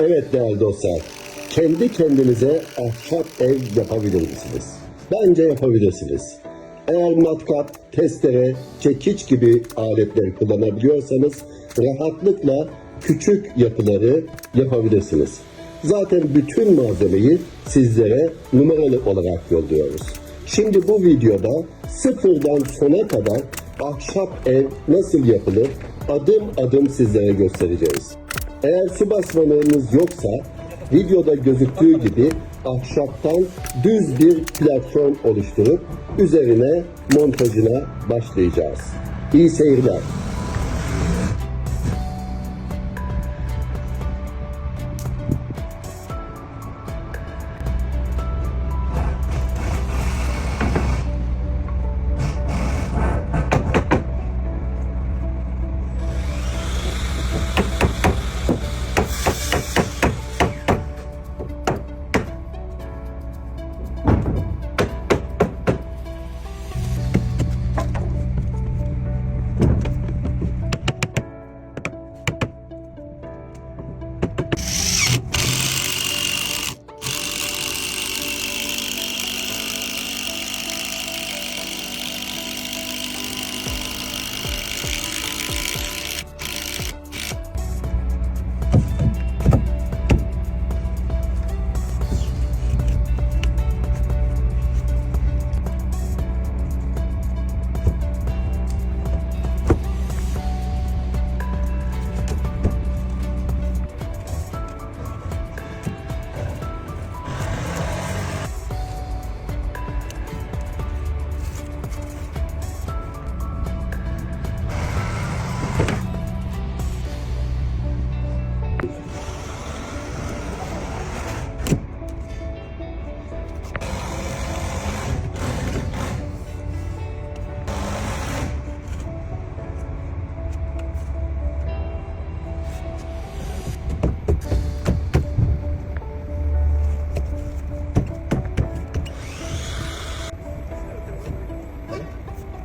Evet değerli dostlar, kendi kendinize ahşap ev yapabilir misiniz? Bence yapabilirsiniz. Eğer matkap, testere, çekiç gibi aletleri kullanabiliyorsanız rahatlıkla küçük yapıları yapabilirsiniz. Zaten bütün malzemeyi sizlere numaralı olarak yolluyoruz. Şimdi bu videoda sıfırdan sona kadar ahşap ev nasıl yapılır adım adım sizlere göstereceğiz. Eğer su basmanığınız yoksa videoda gözüktüğü gibi ahşaptan düz bir platform oluşturup üzerine montajına başlayacağız. İyi seyirler.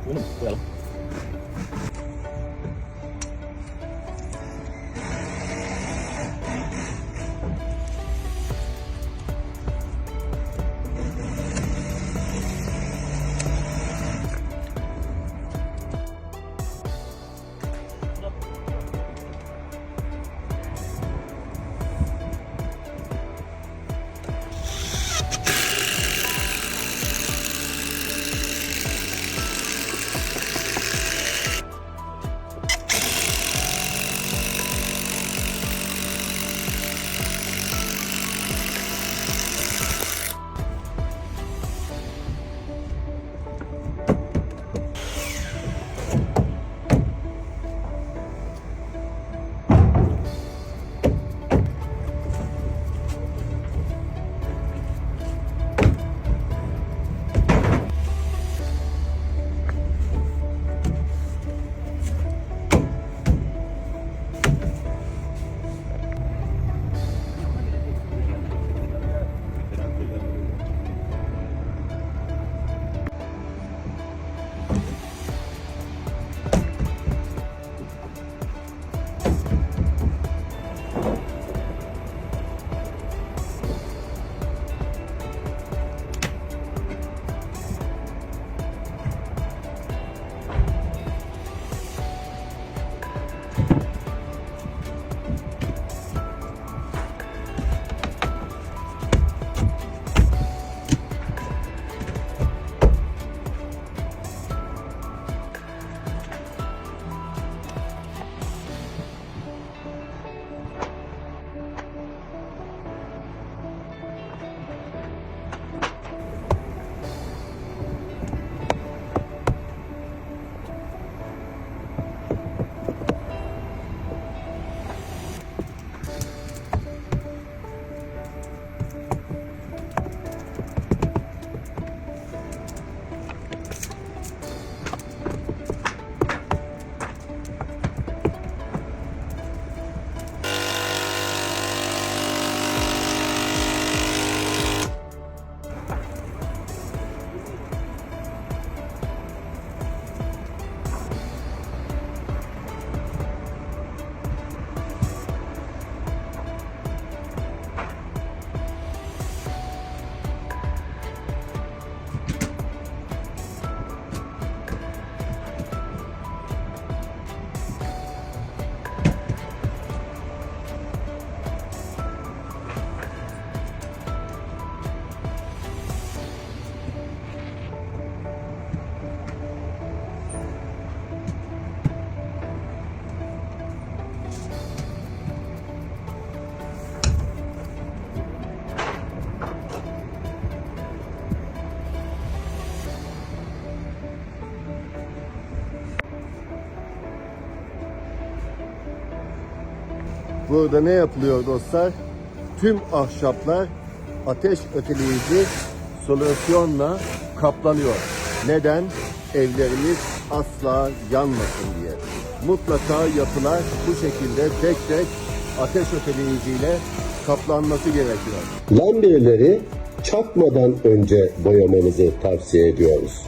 不用了。Burada ne yapılıyor dostlar? Tüm ahşaplar ateş öteleyici solüsyonla kaplanıyor. Neden? Evlerimiz asla yanmasın diye. Mutlaka yapılar bu şekilde tek tek ateş öteleyiciyle kaplanması gerekiyor. Lambireleri çakmadan önce boyamanızı tavsiye ediyoruz.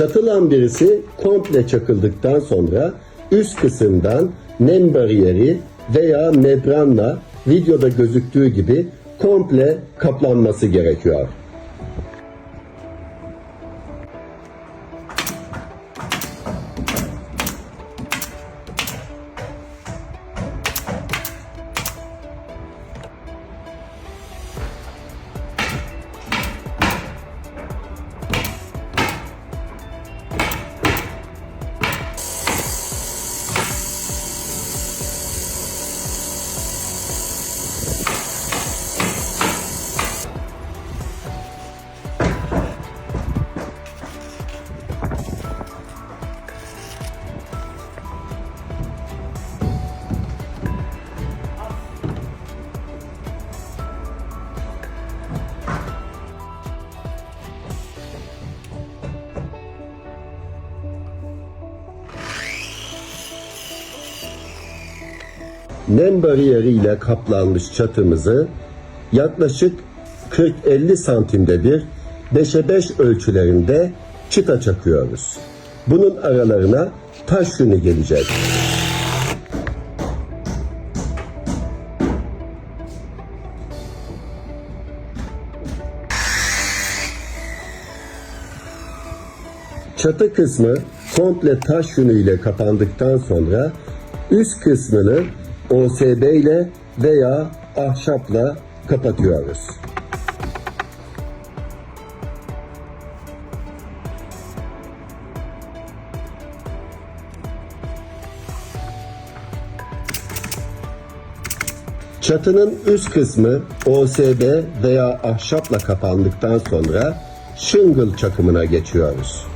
Çatı lambirisi komple çakıldıktan sonra üst kısımdan nem bariyeri veya membranla videoda gözüktüğü gibi komple kaplanması gerekiyor. Nem bariyeriyle kaplanmış çatımızı yaklaşık 40-50 santimde bir 5'e 5 ölçülerinde çıta çakıyoruz. Bunun aralarına taş yünü gelecek. Çatı kısmı komple taş yünüyle kapandıktan sonra üst kısmını OSB ile veya ahşapla kapatıyoruz. Çatının üst kısmı OSB veya ahşapla kapandıktan sonra shingle çakımına geçiyoruz.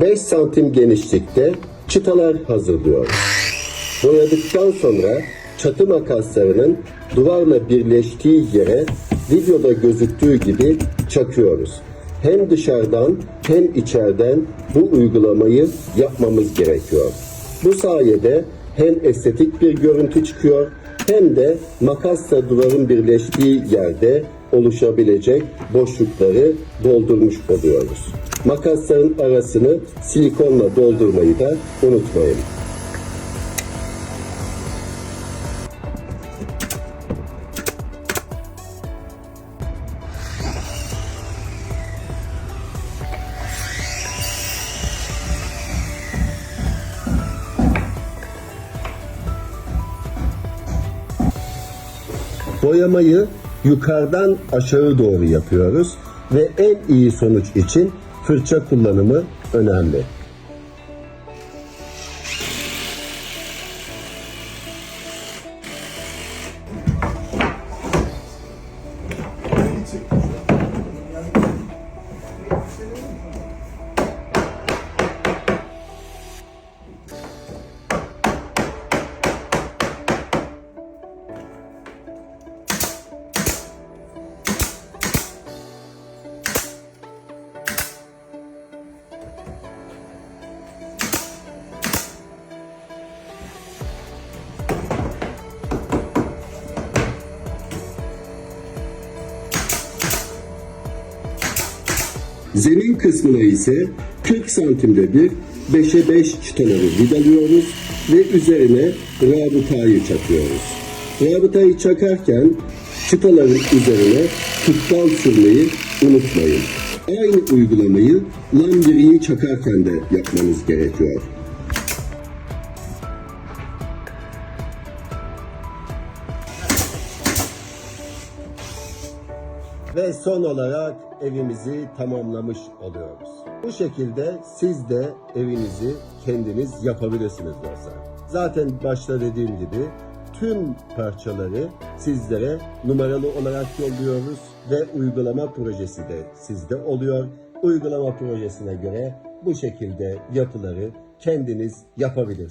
Beş santim genişlikte çıtalar hazırlıyoruz. Boyadıktan sonra çatı makaslarının duvarla birleştiği yere videoda gözüktüğü gibi çakıyoruz. Hem dışarıdan hem içeriden bu uygulamayı yapmamız gerekiyor. Bu sayede hem estetik bir görüntü çıkıyor hem de makasla duvarın birleştiği yerde oluşabilecek boşlukları doldurmuş oluyoruz. Makasların arasını silikonla doldurmayı da unutmayın. Boyamayı yukarıdan aşağı doğru yapıyoruz ve en iyi sonuç için fırça kullanımı önemli. Zemin kısmına ise 40 santimde bir 5'e 5 çıtaları vidalıyoruz ve üzerine rabıtayı çakıyoruz. Rabıtayı çakarken çıtaların üzerine tutkal sürmeyi unutmayın. Aynı uygulamayı lambiriyi çakarken de yapmanız gerekiyor. Ve son olarak evimizi tamamlamış oluyoruz. Bu şekilde siz de evinizi kendiniz yapabilirsiniz dostlar. Zaten başta dediğim gibi tüm parçaları sizlere numaralı olarak yolluyoruz ve uygulama projesi de sizde oluyor. Uygulama projesine göre bu şekilde yapıları kendiniz yapabilirsiniz.